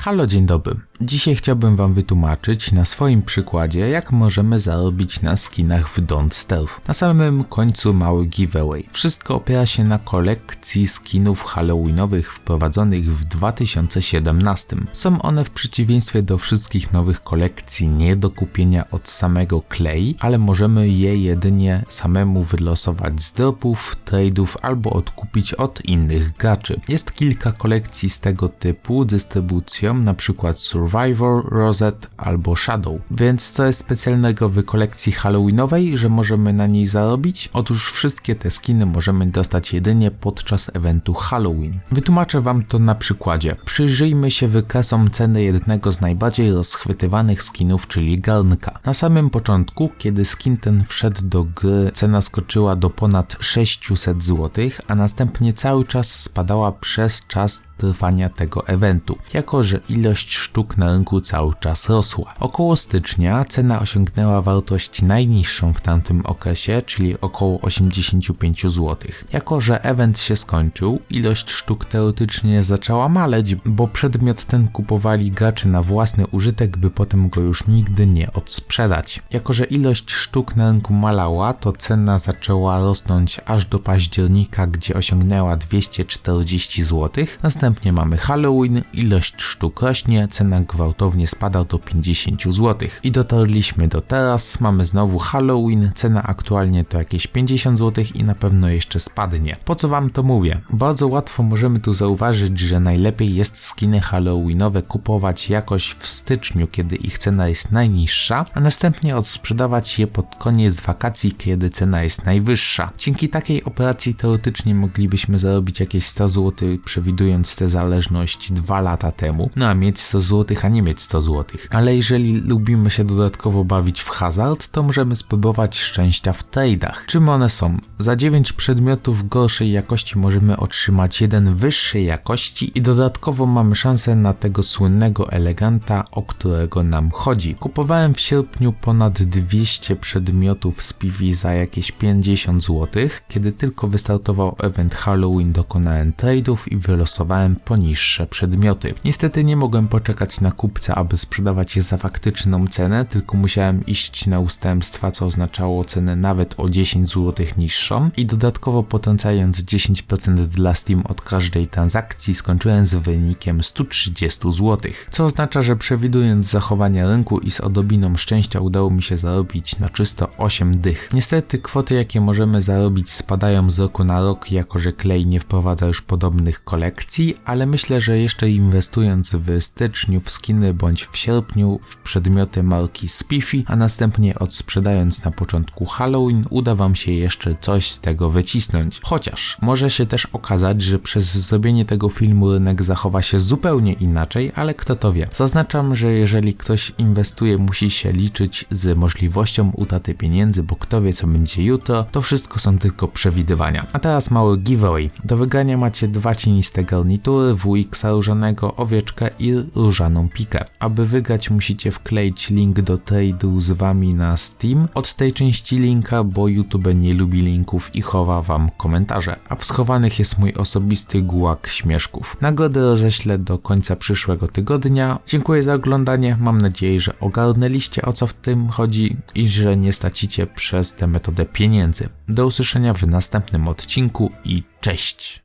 Halo, dzień dobry. Dzisiaj chciałbym Wam wytłumaczyć na swoim przykładzie, jak możemy zarobić na skinach w Don't Stealth. Na samym końcu mały giveaway. Wszystko opiera się na kolekcji skinów halloweenowych wprowadzonych w 2017. Są one w przeciwieństwie do wszystkich nowych kolekcji nie do kupienia od samego Clay, ale możemy je jedynie samemu wylosować z dropów, trade'ów albo odkupić od innych graczy. Jest kilka kolekcji z tego typu dystrybucją, na przykład Survivor, Rosette albo Shadow. Więc co jest specjalnego w kolekcji halloweenowej, że możemy na niej zarobić? Otóż wszystkie te skiny możemy dostać jedynie podczas eventu Halloween. Wytłumaczę wam to na przykładzie. Przyjrzyjmy się wykasom ceny jednego z najbardziej rozchwytywanych skinów, czyli garnka. Na samym początku, kiedy skin ten wszedł do gry, cena skoczyła do ponad 600 zł, a następnie cały czas spadała przez czas trwania tego eventu, jako że ilość sztuk na rynku cały czas rosła. Około stycznia cena osiągnęła wartość najniższą w tamtym okresie, czyli około 85 zł. Jako że event się skończył, ilość sztuk teoretycznie zaczęła maleć, bo przedmiot ten kupowali gracze na własny użytek, by potem go już nigdy nie odsprzedać. Jako że ilość sztuk na rynku malała, to cena zaczęła rosnąć aż do października, gdzie osiągnęła 240 zł. Następnie mamy Halloween, ilość sztuk rośnie, cena gwałtownie spada do 50 zł. I dotarliśmy do teraz, mamy znowu Halloween, cena aktualnie to jakieś 50 zł i na pewno jeszcze spadnie. Po co wam to mówię? Bardzo łatwo możemy tu zauważyć, że najlepiej jest skiny Halloweenowe kupować jakoś w styczniu, kiedy ich cena jest najniższa, a następnie odsprzedawać je pod koniec wakacji, kiedy cena jest najwyższa. Dzięki takiej operacji teoretycznie moglibyśmy zarobić jakieś 100 zł, przewidując tę zależność 2 lata temu, no a mieć 100 zł, a nie mieć 100 zł. Ale jeżeli lubimy się dodatkowo bawić w hazard, to możemy spróbować szczęścia w trade'ach. Czym one są? Za 9 przedmiotów gorszej jakości możemy otrzymać jeden wyższej jakości i dodatkowo mamy szansę na tego słynnego eleganta, o którego nam chodzi. Kupowałem w sierpniu ponad 200 przedmiotów z PV za jakieś 50 zł. Kiedy tylko wystartował event Halloween dokonałem trade'ów i wylosowałem poniższe przedmioty. Niestety nie mogłem poczekać na kupca, aby sprzedawać je za faktyczną cenę, tylko musiałem iść na ustępstwa, co oznaczało cenę nawet o 10 zł niższą i dodatkowo potrącając 10% dla Steam od każdej transakcji skończyłem z wynikiem 130 zł. Co oznacza, że przewidując zachowania rynku i z odrobiną szczęścia udało mi się zarobić na czysto 8 dych. Niestety kwoty jakie możemy zarobić spadają z roku na rok, jako że Clay nie wprowadza już podobnych kolekcji, ale myślę, że jeszcze inwestując w styczniu w skiny bądź w sierpniu w przedmioty marki Spiffy, a następnie odsprzedając na początku Halloween, uda Wam się jeszcze coś z tego wycisnąć. Chociaż może się też okazać, że przez zrobienie tego filmu rynek zachowa się zupełnie inaczej, ale kto to wie. Zaznaczam, że jeżeli ktoś inwestuje, musi się liczyć z możliwością utraty pieniędzy, bo kto wie co będzie jutro, to wszystko są tylko przewidywania. A teraz mały giveaway. Do wygrania macie dwa cieniste garnitury, WX różanego, owieczkę i różaną pikę. Aby wygrać musicie wkleić link do trade'u z wami na Steam od tej części linka, bo YouTube nie lubi linków i chowa wam komentarze. A w schowanych jest mój osobisty gułak śmieszków. Nagrodę roześlę do końca przyszłego tygodnia. Dziękuję za oglądanie. Mam nadzieję, że ogarnęliście o co w tym chodzi i że nie stracicie przez tę metodę pieniędzy. Do usłyszenia w następnym odcinku i cześć!